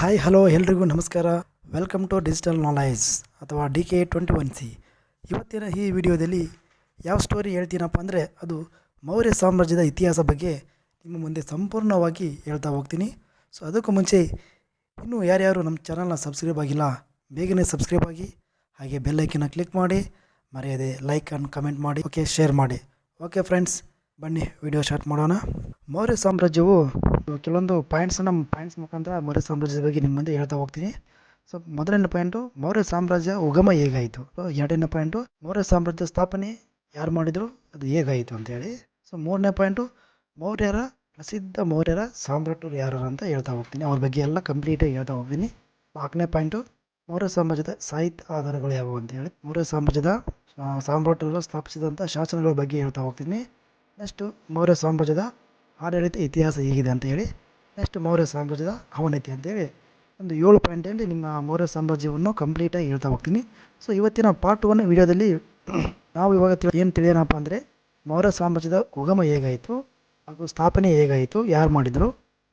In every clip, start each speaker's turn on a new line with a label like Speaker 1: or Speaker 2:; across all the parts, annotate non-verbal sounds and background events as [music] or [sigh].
Speaker 1: Hi hello ಎಲ್ರಿಗೂ ನಮಸ್ಕಾರ. Welcome to digital knowledge ಅಥವಾ D K twenty one C. ಇವತ್ತಿನ ಈ ವಿಡಿಯೋದಲ್ಲಿ ಯಾವ ಸ್ಟೋರಿ ಹೇಳ್ತೀನಪ್ಪ ಅಂದರೆ ಅದು ಮೌರ್ಯ ಸಾಮ್ರಾಜ್ಯದ ಇತಿಹಾಸ ಬಗ್ಗೆ ನಿಮ್ಮ ಮುಂದೆ ಸಂಪೂರ್ಣವಾಗಿ ಹೇಳ್ತಾ ಹೋಗ್ತೀನಿ. ಸೊ ಅದಕ್ಕೂ ಮುಂಚೆ ಇನ್ನೂ ಯಾರ್ಯಾರು ನಮ್ಮ ಚಾನಲ್ನ ಸಬ್ಸ್ಕ್ರೈಬ್ ಆಗಿಲ್ಲ, ಬೇಗನೆ ಸಬ್ಸ್ಕ್ರೈಬ್ ಆಗಿ, ಹಾಗೆ ಬೆಲ್ಲೈಕನ್ನ ಕ್ಲಿಕ್ ಮಾಡಿ, ಮರೆಯದೆ ಲೈಕ್ ಆ್ಯಂಡ್ ಕಮೆಂಟ್ ಮಾಡಿ ಓಕೆ ಶೇರ್ ಮಾಡಿ. ಓಕೆ ಫ್ರೆಂಡ್ಸ್ ಬನ್ನಿ ವಿಡಿಯೋ ಸ್ಟಾರ್ಟ್ ಮಾಡೋಣ. ಮೌರ್ಯ ಸಾಮ್ರಾಜ್ಯವು ಕೆಲವೊಂದು ಪಾಯಿಂಟ್ಸನ್ನು ಪಾಯಿಂಟ್ಸ್ ಮುಖಾಂತರ ಮೌರ್ಯ ಸಾಮ್ರಾಜ್ಯದ ಬಗ್ಗೆ ನಿಮ್ಮ ಮುಂದೆ ಹೇಳ್ತಾ ಹೋಗ್ತೀನಿ. ಸೊ ಮೊದಲನೇ ಪಾಯಿಂಟು ಮೌರ್ಯ ಸಾಮ್ರಾಜ್ಯ ಉಗಮ ಹೇಗಾಯಿತು? ಎರಡನೇ ಪಾಯಿಂಟು ಮೌರ್ಯ ಸಾಮ್ರಾಜ್ಯ ಸ್ಥಾಪನೆ ಯಾರು ಮಾಡಿದರು? ಅದು ಹೇಗಾಯಿತು ಅಂತೇಳಿ ಸೊ ಮೂರನೇ ಪಾಯಿಂಟು ಮೌರ್ಯರ ಪ್ರಸಿದ್ಧ ಮೌರ್ಯರ ಸಾಮ್ರಾಟರು ಯಾರು ಅಂತ ಹೇಳ್ತಾ ಹೋಗ್ತೀನಿ. ಅವ್ರ ಬಗ್ಗೆ ಎಲ್ಲ ಕಂಪ್ಲೀಟಾಗಿ ಹೇಳ್ತಾ ಹೋಗ್ತೀನಿ. ನಾಲ್ಕನೇ ಪಾಯಿಂಟು ಮೌರ್ಯ ಸಾಮ್ರಾಜ್ಯದ ಸಾಹಿತ್ಯ ಆಧಾರಗಳು ಯಾವುವು ಅಂತೇಳಿ ಮೌರ್ಯ ಸಾಮ್ರಾಜ್ಯದ ಸಾಮ್ರಾಟರು ಸ್ಥಾಪಿಸಿದಂಥ ಶಾಸನಗಳ ಬಗ್ಗೆ ಹೇಳ್ತಾ ಹೋಗ್ತೀನಿ. ನೆಕ್ಸ್ಟು ಮೌರ್ಯ ಸಾಮ್ರಾಜ್ಯದ ಆಡಳಿತ ಇತಿಹಾಸ ಹೇಗಿದೆ ಅಂತ ಹೇಳಿ ನೆಕ್ಸ್ಟ್ ಮೌರ್ಯ ಸಾಮ್ರಾಜ್ಯದ ಅವನತಿ ಅಂತೇಳಿ ಒಂದು ಏಳು ಪಾಯಿಂಟಲ್ಲಿ ನಿಮ್ಮ ಮೌರ್ಯ ಸಾಮ್ರಾಜ್ಯವನ್ನು ಕಂಪ್ಲೀಟಾಗಿ ಹೇಳ್ತಾ ಹೋಗ್ತೀನಿ. ಸೊ ಇವತ್ತಿನ ಪಾರ್ಟ್ ಒನ್ ವಿಡಿಯೋದಲ್ಲಿ [clears throat] ನಾವು ಇವಾಗ ತಿಳಿ, ಏನು ತಿಳಿಯೋಣಪ್ಪ ಅಂದರೆ, ಮೌರ್ಯ ಸಾಮ್ರಾಜ್ಯದ ಉಗಮ ಹೇಗಾಯಿತು ಹಾಗೂ ಸ್ಥಾಪನೆ ಹೇಗಾಯಿತು, ಯಾರು ಮಾಡಿದರು?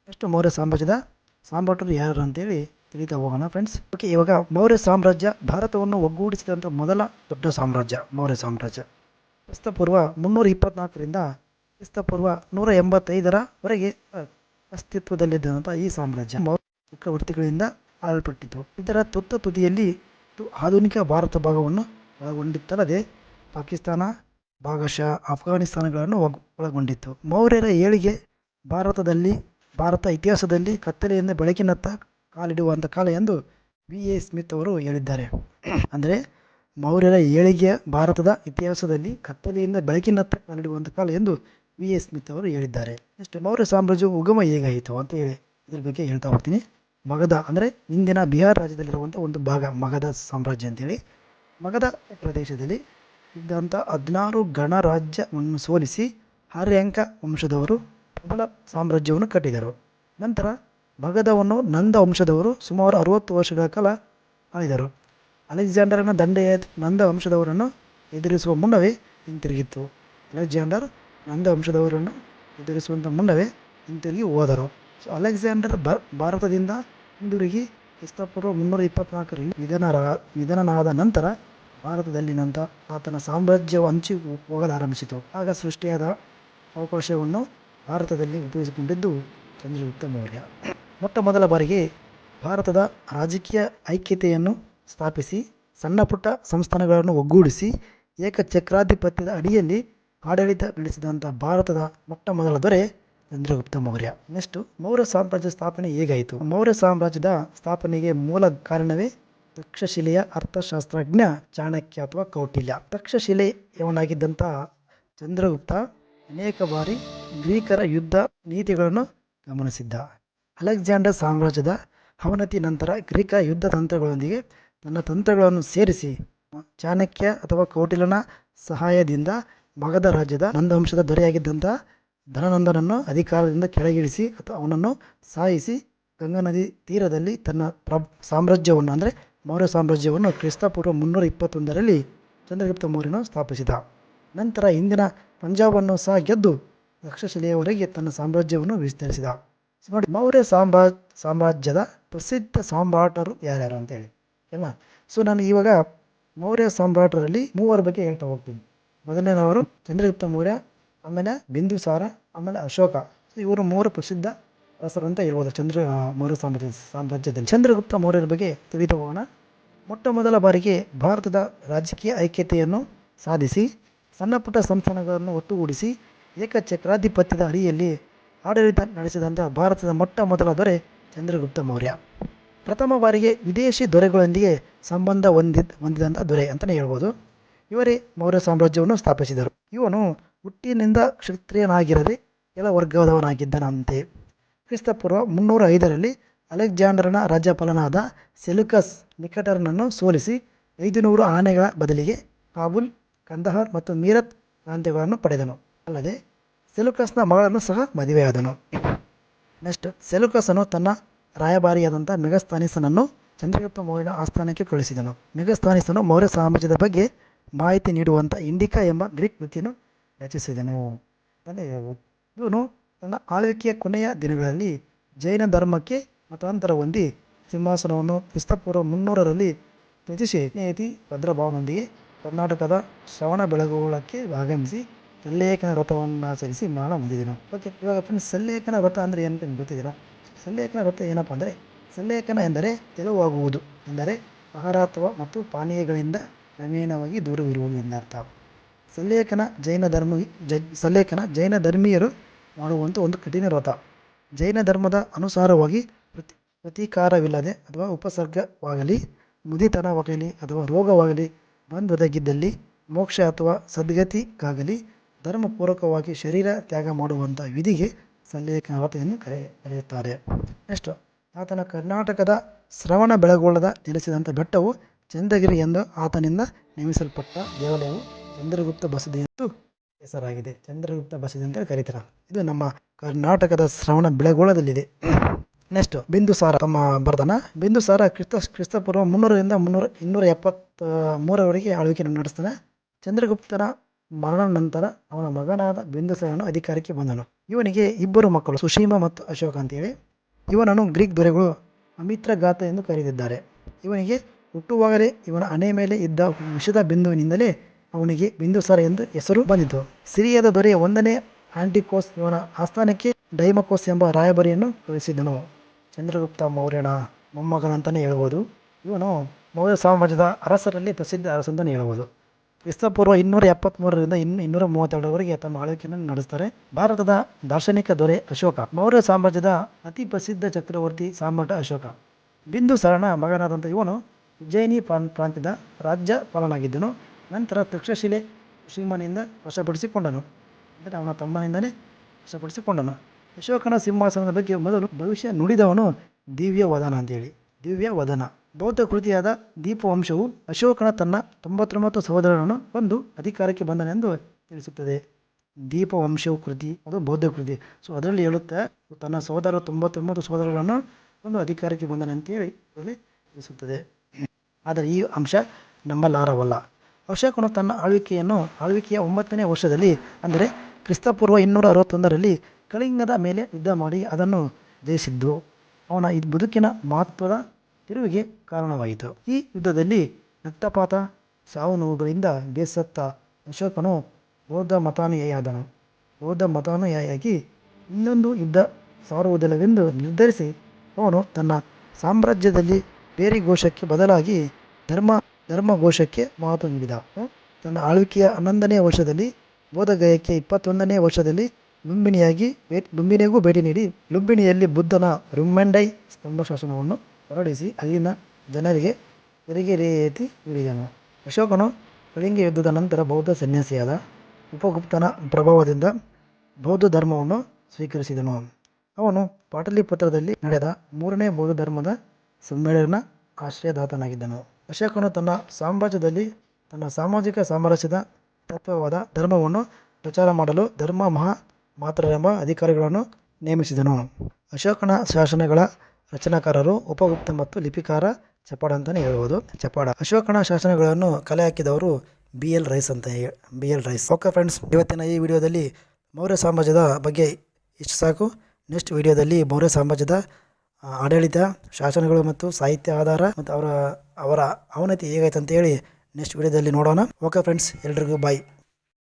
Speaker 1: ನೆಕ್ಸ್ಟ್ ಮೌರ್ಯ ಸಾಮ್ರಾಜ್ಯದ ಸಾಮ್ರಾಟರು ಯಾರು ಅಂತೇಳಿ ತಿಳಿತಾ ಹೋಗೋಣ ಫ್ರೆಂಡ್ಸ್ ಓಕೆ ಇವಾಗ ಮೌರ್ಯ ಸಾಮ್ರಾಜ್ಯ ಭಾರತವನ್ನು ಒಗ್ಗೂಡಿಸಿದಂಥ ಮೊದಲ ದೊಡ್ಡ ಸಾಮ್ರಾಜ್ಯ ಮೌರ್ಯ ಸಾಮ್ರಾಜ್ಯ. ಕ್ರಿಸ್ತಪೂರ್ವ ಮುನ್ನೂರ ಇಪ್ಪತ್ನಾಲ್ಕರಿಂದ ಕ್ರಿಸ್ತಪೂರ್ವ ನೂರ ಎಂಬತ್ತೈದರವರೆಗೆ ಅಸ್ತಿತ್ವದಲ್ಲಿದ್ದಂಥ ಈ ಸಾಮ್ರಾಜ್ಯ. ಮೌರ್ಯ ಚಕ್ರವರ್ತಿಗಳಿಂದ ಆಳಲ್ಪಟ್ಟಿತು. ಇದರ ತುತ್ತ ತುದಿಯಲ್ಲಿ ಆಧುನಿಕ ಭಾರತ ಭಾಗವನ್ನು ಒಳಗೊಂಡಿತ್ತಲ್ಲದೆ, ಪಾಕಿಸ್ತಾನ ಭಾಗಶಃ ಅಫ್ಘಾನಿಸ್ತಾನಗಳನ್ನು ಒಳಗೊಂಡಿತ್ತು. ಮೌರ್ಯರ ಏಳಿಗೆ ಭಾರತದಲ್ಲಿ, ಭಾರತ ಇತಿಹಾಸದಲ್ಲಿ ಕತ್ತಲೆಯಿಂದ ಬೆಳಕಿನತ್ತ ಕಾಲಿಡುವಂಥ ಕಾಲ ಎಂದು ವಿ ಎ ಸ್ಮಿತ್ ಅವರು ಹೇಳಿದ್ದಾರೆ. ಅಂದರೆ ಮೌರ್ಯರ ಏಳಿಗೆ ಭಾರತದ ಇತಿಹಾಸದಲ್ಲಿ ಕತ್ತಲೆಯಿಂದ ಬೆಳಕಿನತ್ತ ನಡೆಯುವಂಥ ಕಾಲ ಎಂದು ವಿ ಎಸ್ ಸ್ಮಿತ್ ಅವರು ಹೇಳಿದ್ದಾರೆ. ನೆಕ್ಸ್ಟ್ ಮೌರ್ಯ ಸಾಮ್ರಾಜ್ಯವು ಉಗಮ ಹೇಗಾಯಿತು ಅಂತ ಹೇಳಿ ಇದ್ರ ಬಗ್ಗೆ ಹೇಳ್ತಾ ಹೋಗ್ತೀನಿ. ಮಗಧ ಅಂದರೆ ಇಂದಿನ ಬಿಹಾರ್ ರಾಜ್ಯದಲ್ಲಿರುವಂಥ ಒಂದು ಭಾಗ ಮಗಧ ಸಾಮ್ರಾಜ್ಯ ಅಂತೇಳಿ. ಮಗಧ ಪ್ರದೇಶದಲ್ಲಿ ಇದ್ದಂಥ ಹದಿನಾರು ಗಣರಾಜ್ಯವನ್ನು ಸೋಲಿಸಿ ಆರ್ಯಾಂಕ ವಂಶದವರು ಪ್ರಬಲ ಸಾಮ್ರಾಜ್ಯವನ್ನು ಕಟ್ಟಿದರು. ನಂತರ ಮಗಧವನ್ನು ನಂದ ವಂಶದವರು ಸುಮಾರು ಅರುವತ್ತು ವರ್ಷಗಳ ಕಾಲ ಆಳಿದರು. ಅಲೆಕ್ಸಾಂಡರನ ದಂಡೆಯ ನಂದ ವಂಶದವರನ್ನು ಎದುರಿಸುವ ಮುನ್ನವೇ ಹಿಂತಿರುಗಿತ್ತು. ಅಲೆಕ್ಸಾಂಡರ್ ನಂದ ವಂಶದವರನ್ನು ಎದುರಿಸುವಂಥ ಮುನ್ನವೇ ಹಿಂತಿರುಗಿ ಹೋದರು. ಸೊ ಅಲೆಕ್ಸಾಂಡರ್ ಭಾರತದಿಂದ ಹಿಂದಿರುಗಿ ಕ್ರಿಸ್ತಪೂರ್ವ ಮುನ್ನೂರ ಇಪ್ಪತ್ನಾಲ್ಕರಲ್ಲಿ ನಿಧನರ, ನಿಧನನಾದ ನಂತರ ಭಾರತದಲ್ಲಿನಂತ ಆತನ ಸಾಮ್ರಾಜ್ಯವು ಹಂಚಿ ಹೋಗಲಾರಂಭಿಸಿತು. ಆಗ ಸೃಷ್ಟಿಯಾದ ಅವಕಾಶವನ್ನು ಭಾರತದಲ್ಲಿ ಉಪಯೋಗಿಸಿಕೊಂಡಿದ್ದು ಚಂದ್ರಗುಪ್ತ ಮೌರ್ಯ. ಮೊಟ್ಟ ಮೊದಲ ಬಾರಿಗೆ ಭಾರತದ ರಾಜಕೀಯ ಐಕ್ಯತೆಯನ್ನು ಸ್ಥಾಪಿಸಿ ಸಣ್ಣ ಪುಟ್ಟ ಸಂಸ್ಥಾನಗಳನ್ನು ಒಗ್ಗೂಡಿಸಿ ಏಕ ಚಕ್ರಾಧಿಪತ್ಯದ ಅಡಿಯಲ್ಲಿ ಆಡಳಿತ ನಡೆಸಿದಂಥ ಭಾರತದ ಮೊಟ್ಟ ಮೊದಲ ದೊರೆ ಚಂದ್ರಗುಪ್ತ ಮೌರ್ಯ. ನೆಕ್ಸ್ಟು ಮೌರ್ಯ ಸಾಮ್ರಾಜ್ಯ ಸ್ಥಾಪನೆ ಹೇಗಾಯಿತು? ಮೌರ್ಯ ಸಾಮ್ರಾಜ್ಯದ ಸ್ಥಾಪನೆಗೆ ಮೂಲ ಕಾರಣವೇ ತಕ್ಷಶಿಲೆಯ ಅರ್ಥಶಾಸ್ತ್ರಜ್ಞ ಚಾಣಕ್ಯ ಅಥವಾ ಕೌಟಿಲ್ಯ. ತಕ್ಷಶಿಲೆ ಯವನಾಗಿದ್ದಂಥ ಚಂದ್ರಗುಪ್ತ ಅನೇಕ ಬಾರಿ ಗ್ರೀಕರ ಯುದ್ಧ ನೀತಿಗಳನ್ನು ಗಮನಿಸಿದ್ದ. ಅಲೆಕ್ಸಾಂಡರ್ ಸಾಮ್ರಾಜ್ಯದ ಅವನತಿ ನಂತರ ಗ್ರೀಕ ಯುದ್ಧ ತಂತ್ರಗಳೊಂದಿಗೆ ತನ್ನ ತಂತ್ರಗಳನ್ನು ಸೇರಿಸಿ, ಚಾಣಕ್ಯ ಅಥವಾ ಕೌಟಿಲನ ಸಹಾಯದಿಂದ ಮಗಧ ರಾಜ್ಯದ ನಂದವಂಶದ ದೊರೆಯಾಗಿದ್ದಂಥ ಧನನಂದನನ್ನು ಅಧಿಕಾರದಿಂದ ಕೆಳಗಿಳಿಸಿ ಅಥವಾ ಅವನನ್ನು ಸಾಯಿಸಿ ಗಂಗಾ ನದಿ ತೀರದಲ್ಲಿ ತನ್ನ ಪ್ರ, ಸಾಮ್ರಾಜ್ಯವನ್ನು, ಅಂದರೆ ಮೌರ್ಯ ಸಾಮ್ರಾಜ್ಯವನ್ನು ಕ್ರಿಸ್ತಪೂರ್ವ ಮುನ್ನೂರ ಇಪ್ಪತ್ತೊಂದರಲ್ಲಿ ಚಂದ್ರಗುಪ್ತ ಮೌರ್ಯನು ಸ್ಥಾಪಿಸಿದ. ನಂತರ ಇಂದಿನ ಪಂಜಾಬನ್ನು ಸಹ ಗೆದ್ದು ತಕ್ಷಶಿಲೆಯವರೆಗೆ ತನ್ನ ಸಾಮ್ರಾಜ್ಯವನ್ನು ವಿಸ್ತರಿಸಿದ. ಮೌರ್ಯ ಸಾಮ್ರಾ ಸಾಮ್ರಾಜ್ಯದ ಪ್ರಸಿದ್ಧ ಸಾಮ್ರಾಟರು ಯಾರ್ಯಾರು ಅಂತೇಳಿ? ಅಲ್ಲ ಸೊ ನಾನು ಇವಾಗ ಮೌರ್ಯ ಸಾಮ್ರಾಟರಲ್ಲಿ ಮೂವರ ಬಗ್ಗೆ ಹೇಳ್ತಾ ಹೋಗ್ತೀನಿ. ಮೊದಲನೇನವರು ಚಂದ್ರಗುಪ್ತ ಮೌರ್ಯ, ಆಮೇಲೆ ಬಿಂದುಸಾರ, ಆಮೇಲೆ ಅಶೋಕ. ಸೊ ಇವರು ಮೂವರು ಪ್ರಸಿದ್ಧ ಅರಸರು ಅಂತ ಹೇಳ್ಬೋದು ಚಂದ್ರ ಮೌರ್ಯ ಸಾಮ್ರಾಜ್ಯ, ಸಾಮ್ರಾಜ್ಯದಲ್ಲಿ. ಚಂದ್ರಗುಪ್ತ ಮೌರ್ಯರ ಬಗ್ಗೆ ತಿಳಿದು ಹೋಗೋಣ. ಮೊಟ್ಟ ಮೊದಲ ಬಾರಿಗೆ ಭಾರತದ ರಾಜಕೀಯ ಐಕ್ಯತೆಯನ್ನು ಸಾಧಿಸಿ ಸಣ್ಣ ಪುಟ್ಟ ಸಂಸ್ಥಾನಗಳನ್ನು ಒಟ್ಟುಗೂಡಿಸಿ, ಏಕಚಕ್ರಾಧಿಪತ್ಯದ ಅಡಿಯಲ್ಲಿ ಆಡಳಿತ ನಡೆಸಿದಂಥ ಭಾರತದ ಮೊಟ್ಟ ಮೊದಲ ದೊರೆ ಚಂದ್ರಗುಪ್ತ ಮೌರ್ಯ. ಪ್ರಥಮ ಬಾರಿಗೆ ವಿದೇಶಿ ದೊರೆಗಳೊಂದಿಗೆ ಸಂಬಂಧ ಹೊಂದಿದ ಹೊಂದಿದಂಥ ದೊರೆ ಅಂತಲೇ ಹೇಳ್ಬೋದು. ಇವರೇ ಮೌರ್ಯ ಸಾಮ್ರಾಜ್ಯವನ್ನು ಸ್ಥಾಪಿಸಿದರು. ಇವನು ಹುಟ್ಟಿನಿಂದ ಕ್ಷತ್ರಿಯನಾಗಿರದೆ ಕೆಲ ವರ್ಗದವನಾಗಿದ್ದನಂತೆ. ಕ್ರಿಸ್ತಪೂರ್ವ ಮುನ್ನೂರ ಐದರಲ್ಲಿ ಅಲೆಕ್ಸಾಂಡರ್ನ ರಾಜ್ಯಪಾಲನಾದ ಸೆಲುಕಸ್ ನಿಕಟರನನ್ನು ಸೋಲಿಸಿ ಐದು ನೂರು ಆನೆಗಳ ಬದಲಿಗೆ ಕಾಬುಲ್, ಕಂದಹಾರ್ ಮತ್ತು ಮೀರತ್ ಪ್ರಾಂತ್ಯಗಳನ್ನು ಪಡೆದನು. ಅಲ್ಲದೆ ಸೆಲುಕಸ್ನ ಮಗಳನ್ನು ಸಹ ಮದುವೆಯಾದನು. ನೆಕ್ಸ್ಟ್, ಸೆಲುಕಸನು ತನ್ನ ರಾಯಭಾರಿಯಾದಂಥ ಮೆಗಸ್ತಾನಿಸನನ್ನು ಚಂದ್ರಗುಪ್ತ ಮೌರ್ಯನ ಆಸ್ಥಾನಕ್ಕೆ ಕಳುಹಿಸಿದನು. ಮೆಗಸ್ತಾನಿಸನು ಮೌರ್ಯ ಸಾಮ್ರಾಜ್ಯದ ಬಗ್ಗೆ ಮಾಹಿತಿ ನೀಡುವಂಥ ಇಂಡಿಕಾ ಎಂಬ ಗ್ರೀಕ್ ಕೃತಿಯನ್ನು ರಚಿಸಿದನು. ಇವನು ತನ್ನ ಆಳ್ವಿಕೆಯ ಕೊನೆಯ ದಿನಗಳಲ್ಲಿ ಜೈನ ಧರ್ಮಕ್ಕೆ ಮತಾಂತರ ಹೊಂದಿ ಸಿಂಹಾಸನವನ್ನು ಕ್ರಿಸ್ತಪೂರ್ವ ಮುನ್ನೂರರಲ್ಲಿ ತ್ಯಜಿಸಿ ನೇತಿ ಭದ್ರಭಾವನೊಂದಿಗೆ ಕರ್ನಾಟಕದ ಶ್ರವಣ ಬೆಳಗೊಳಕ್ಕೆ ಆಗಮಿಸಿ ಸಲ್ಲೇಖನ ವ್ರತವನ್ನು ಆಚರಿಸಿ ಮರಣ ಹೊಂದಿದನು. ಓಕೆ, ಇವಾಗ ಫ್ರೆಂಡ್ಸ್ ಸಲ್ಲೇಖನ ವ್ರತ ಅಂದರೆ ಏನು ಗೊತ್ತಿದ್ದೀರಾ ಸಲ್ಲೇಖನ ಅರ್ಥ ಏನಪ್ಪ ಅಂದರೆ ಸಲ್ಲೇಖನ ಎಂದರೆ ತೆರವಾಗುವುದು ಎಂದರೆ ಆಹಾರ ಅಥವಾ ಮತ್ತು ಪಾನೀಯಗಳಿಂದ ಕ್ರಮೇಣವಾಗಿ ದೂರವಿರುವುದು ಎಂದರ್ಥ ಸಲ್ಲೇಖನ ಜೈನ ಧರ್ಮ, ಜೈ ಸಲ್ಲೇಖನ ಜೈನ ಧರ್ಮೀಯರು ಮಾಡುವಂಥ ಒಂದು ಕಠಿಣ ವ್ರತ. ಜೈನ ಧರ್ಮದ ಅನುಸಾರವಾಗಿ ಪ್ರತಿ, ಪ್ರತೀಕಾರವಿಲ್ಲದೆ ಅಥವಾ ಉಪಸರ್ಗವಾಗಲಿ, ಮುದಿತನವಾಗಲಿ ಅಥವಾ ರೋಗವಾಗಲಿ, ಬಂದೊದಗಿದ್ದಲ್ಲಿ ಮೋಕ್ಷ ಅಥವಾ ಸದ್ಗತಿಗಾಗಲಿ ಧರ್ಮಪೂರ್ವಕವಾಗಿ ಶರೀರ ತ್ಯಾಗ ಮಾಡುವಂಥ ವಿಧಿಗೆ ಸಲ್ಲೇಖನ ವ್ರತೆಯನ್ನು ಕರೆ, ಕರೆಯುತ್ತಾರೆ. ನೆಕ್ಸ್ಟ್, ಆತನ ಕರ್ನಾಟಕದ ಶ್ರವಣ ಬೆಳಗೊಳದ ನೆಲೆಸಿದಂಥ ಬೆಟ್ಟವು ಚಂದ್ರಗಿರಿ ಎಂದು ಆತನಿಂದ ನೇಮಿಸಲ್ಪಟ್ಟ ದೇವಾಲಯವು ಚಂದ್ರಗುಪ್ತ ಬಸದಿ ಎಂದು ಹೆಸರಾಗಿದೆ. ಚಂದ್ರಗುಪ್ತ ಬಸದಿ ಅಂತ ಕರೀತಾರೆ. ಇದು ನಮ್ಮ ಕರ್ನಾಟಕದ ಶ್ರವಣ ಬೆಳಗೊಳದಲ್ಲಿದೆ. ನೆಕ್ಸ್ಟ್, ಬಿಂದುಸಾರ ತಮ್ಮ ಬರ್ದನ ಬಿಂದುಸಾರ ಕ್ರಿಸ್ತ, ಕ್ರಿಸ್ತಪೂರ್ವ ಮುನ್ನೂರರಿಂದ ಮುನ್ನೂರ, ಇನ್ನೂರ ಎಪ್ಪತ್ತ ಮೂರವರೆಗೆ ಆಳ್ವಿಕೆಯನ್ನು ನಡೆಸ್ತಾನೆ. ಚಂದ್ರಗುಪ್ತನ ಮರಣ ನಂತರ ಅವನ ಮಗನಾದ ಬಿಂದುಸಾರನು ಅಧಿಕಾರಕ್ಕೆ ಬಂದನು. ಇವನಿಗೆ ಇಬ್ಬರು ಮಕ್ಕಳು, ಸುಶೀಮ ಮತ್ತು ಅಶೋಕ ಅಂತೇಳಿ. ಇವನನ್ನು ಗ್ರೀಕ್ ದೊರೆಗಳು ಅಮಿತ್ರಘಾತ ಎಂದು ಕರೆದಿದ್ದಾರೆ. ಇವನಿಗೆ ಹುಟ್ಟುವಾಗಲೇ ಇವನ ಹಣೆ ಮೇಲೆ ಇದ್ದ ವಿಷದ ಬಿಂದುವಿನಿಂದಲೇ ಅವನಿಗೆ ಬಿಂದುಸಾರ ಎಂದು ಹೆಸರು ಬಂದಿತು. ಸಿರಿಯದ ದೊರೆ ಒಂದನೇ ಆಂಟಿಕೋಸ್ ಇವನ ಆಸ್ಥಾನಕ್ಕೆ ಡೈಮಕೋಸ್ ಎಂಬ ರಾಯಭಾರಿಯನ್ನು ಕಳಿಸಿದನು ಚಂದ್ರಗುಪ್ತ ಮೌರ್ಯನ ಮೊಮ್ಮಗನಂತಲೇ ಹೇಳ್ಬೋದು. ಇವನು ಮೌರ್ಯ ಸಾಮ್ರಾಜ್ಯದ ಅರಸರಲ್ಲಿ ಪ್ರಸಿದ್ಧ ಅರಸಂತಲೇ ಹೇಳ್ಬೋದು. ಕ್ರಿಸ್ತಪೂರ್ವ ಇನ್ನೂರ ಎಪ್ಪತ್ತ್ಮೂರರಿಂದ ಇನ್ನು ಇನ್ನೂರ ಮೂವತ್ತೆರಡರವರೆಗೆ ತಮ್ಮ ಆಳ್ವಿಕೆಯನ್ನು ನಡೆಸ್ತಾರೆ. ಭಾರತದ ದಾರ್ಶನಿಕ ದೊರೆ ಅಶೋಕ, ಮೌರ್ಯ ಸಾಮ್ರಾಜ್ಯದ ಅತಿ ಪ್ರಸಿದ್ಧ ಚಕ್ರವರ್ತಿ ಸಾಮ್ರಾಟ ಅಶೋಕ. ಬಿಂದುಸಾರನ ಮಗನಾದಂಥ ಇವನು ಉಜ್ಜಯಿನಿ ಪ್ರಾನ್, ಪ್ರಾಂತ್ಯದ ರಾಜ್ಯಪಾಲನಾಗಿದ್ದನು ನಂತರ ತಕ್ಷಶಿಲೆ ಶ್ರೀಮನೆಯಿಂದ ವಶಪಡಿಸಿಕೊಂಡನು. ಅಂದರೆ ಅವನ ತಮ್ಮನಿಂದಲೇ ವಶಪಡಿಸಿಕೊಂಡನು. ಅಶೋಕನ ಸಿಂಹಾಸನದ ಬಗ್ಗೆ ಮೊದಲು ಭವಿಷ್ಯ ನುಡಿದವನು ದಿವ್ಯ ವದನ ಅಂತೇಳಿ. ದಿವ್ಯ ವದನ ಬೌದ್ಧ ಕೃತಿಯಾದ ದೀಪವಂಶವು ಅಶೋಕನ ತನ್ನ ತೊಂಬತ್ತೊಂಬತ್ತು ಸಹೋದರರನ್ನು ಒಂದು ಅಧಿಕಾರಕ್ಕೆ ಬಂದನೆಂದು ತಿಳಿಸುತ್ತದೆ. ದೀಪವಂಶವು ಕೃತಿ, ಅದು ಬೌದ್ಧ ಕೃತಿ ಸೊ ಅದರಲ್ಲಿ ಹೇಳುತ್ತೆ, ತನ್ನ ಸಹೋದರ ತೊಂಬತ್ತೊಂಬತ್ತು ಸಹೋದರರನ್ನು ಒಂದು ಅಧಿಕಾರಕ್ಕೆ ಬಂದನೆ ಅಂತೇಳಿ ಅದರಲ್ಲಿ ತಿಳಿಸುತ್ತದೆ. ಆದರೆ ಈ ಅಂಶ ನಂಬಲಾರವಲ್ಲ. ಅಶೋಕನು ತನ್ನ ಆಳ್ವಿಕೆಯನ್ನು, ಆಳ್ವಿಕೆಯ ಒಂಬತ್ತನೇ ವರ್ಷದಲ್ಲಿ, ಅಂದರೆ ಕ್ರಿಸ್ತಪೂರ್ವ ಇನ್ನೂರ ಅರವತ್ತೊಂದರಲ್ಲಿ ಕಳಿಂಗದ ಮೇಲೆ ಯುದ್ಧ ಮಾಡಿ ಅದನ್ನು ಜಯಿಸಿದ್ದು. ಅವನ ಈ ಬದುಕಿನ ಮಹತ್ವದ ತಿರುವಿಗೆ ಕಾರಣವಾಯಿತು. ಈ ಯುದ್ಧದಲ್ಲಿ ರಕ್ತಪಾತ ಸಾವು ನೋವುಗಳಿಂದ ಬೇಸತ್ತ ಅಶೋಕನು ಬೌದ್ಧ ಮತಾನುಯಾಯಿಯಾದನು. ಬೌದ್ಧ ಮತಾನುಯಾಯಿಯಾಗಿ ಇನ್ನೊಂದು ಯುದ್ಧ ಸಾರುವುದಿಲ್ಲವೆಂದು ನಿರ್ಧರಿಸಿ ಅವನು ತನ್ನ ಸಾಮ್ರಾಜ್ಯದಲ್ಲಿ ಬೇರೆ ಘೋಷಕ್ಕೆ ಬದಲಾಗಿ ಧರ್ಮ ಧರ್ಮಘೋಷಕ್ಕೆ ಮಹತ್ವ ನೀಡಿದ. ತನ್ನ ಆಳ್ವಿಕೆಯ ಹನ್ನೊಂದನೇ ವರ್ಷದಲ್ಲಿ ಬೋಧಗಯಕ್ಕೆ ಇಪ್ಪತ್ತೊಂದನೇ ವರ್ಷದಲ್ಲಿ ಲುಂಬಿನಿಯಾಗಿ ಭೇಟಿ ಲುಂಬಿನಿಗೂ ಭೇಟಿ ನೀಡಿ ಲುಂಬಿನಿಯಲ್ಲಿ ಬುದ್ಧನ ರುಮ್ಮಂಡೈ ಸ್ತಂಭ ಶಾಸನವನ್ನು ಹೊರಡಿಸಿ ಅಲ್ಲಿನ ಜನರಿಗೆ ತೆರಿಗೆ ರಿಯಾಯಿತಿ ನೀಡಿದನು. ಅಶೋಕನು ಕಳಿಂಗ ಯುದ್ಧದ ನಂತರ ಬೌದ್ಧ ಸನ್ಯಾಸಿಯಾದ ಉಪಗುಪ್ತನ ಪ್ರಭಾವದಿಂದ ಬೌದ್ಧ ಧರ್ಮವನ್ನು ಸ್ವೀಕರಿಸಿದನು. ಅವನು ಪಾಟಲಿಪುತ್ರದಲ್ಲಿ ನಡೆದ ಮೂರನೇ ಬೌದ್ಧ ಧರ್ಮದ ಸಮ್ಮೇಳನ ಆಶ್ರಯದಾತನಾಗಿದ್ದನು. ಅಶೋಕನು ತನ್ನ ಸಾಮ್ರಾಜ್ಯದಲ್ಲಿ ತನ್ನ ಸಾಮಾಜಿಕ ಸಾಮರಸ್ಯದ ತತ್ವವಾದ ಧರ್ಮವನ್ನು ಪ್ರಚಾರ ಮಾಡಲು ಧರ್ಮ ಮಹಾ ಮಾತ್ರರೆಂಬ ಅಧಿಕಾರಿಗಳನ್ನು ನೇಮಿಸಿದನು. ಅಶೋಕನ ಶಾಸನಗಳ ರಚನಾಕಾರರು, ಉಪಗುಪ್ತ ಮತ್ತು ಲಿಪಿಕಾರ ಚಪಾಡ ಅಂತಲೇ ಹೇಳ್ಬೋದು. ಚಪ್ಪಾಡ ಅಶೋಕನ ಶಾಸನಗಳನ್ನು ಕಲೆ ಹಾಕಿದವರು ಬಿ ಎಲ್ ರೈಸ್ ಅಂತ ಹೇ, B L Rice. Okay friends, ಇವತ್ತಿನ ಈ ವಿಡಿಯೋದಲ್ಲಿ ಮೌರ್ಯ ಸಾಮ್ರಾಜ್ಯದ ಬಗ್ಗೆ ಇಷ್ಟು ಸಾಕು. ನೆಕ್ಸ್ಟ್ ವಿಡಿಯೋದಲ್ಲಿ ಮೌರ್ಯ ಸಾಮ್ರಾಜ್ಯದ ಆಡಳಿತ, ಶಾಸನಗಳು ಮತ್ತು ಸಾಹಿತ್ಯ ಆಧಾರ ಮತ್ತು ಅವರ ಅವರ ಅವನತಿ ಹೇಗಾಯ್ತು ಅಂತೇಳಿ ನೆಕ್ಸ್ಟ್ ವಿಡಿಯೋದಲ್ಲಿ ನೋಡೋಣ. ಓಕೆ ಫ್ರೆಂಡ್ಸ್, ಎಲ್ರಿಗೂ ಬಾಯ್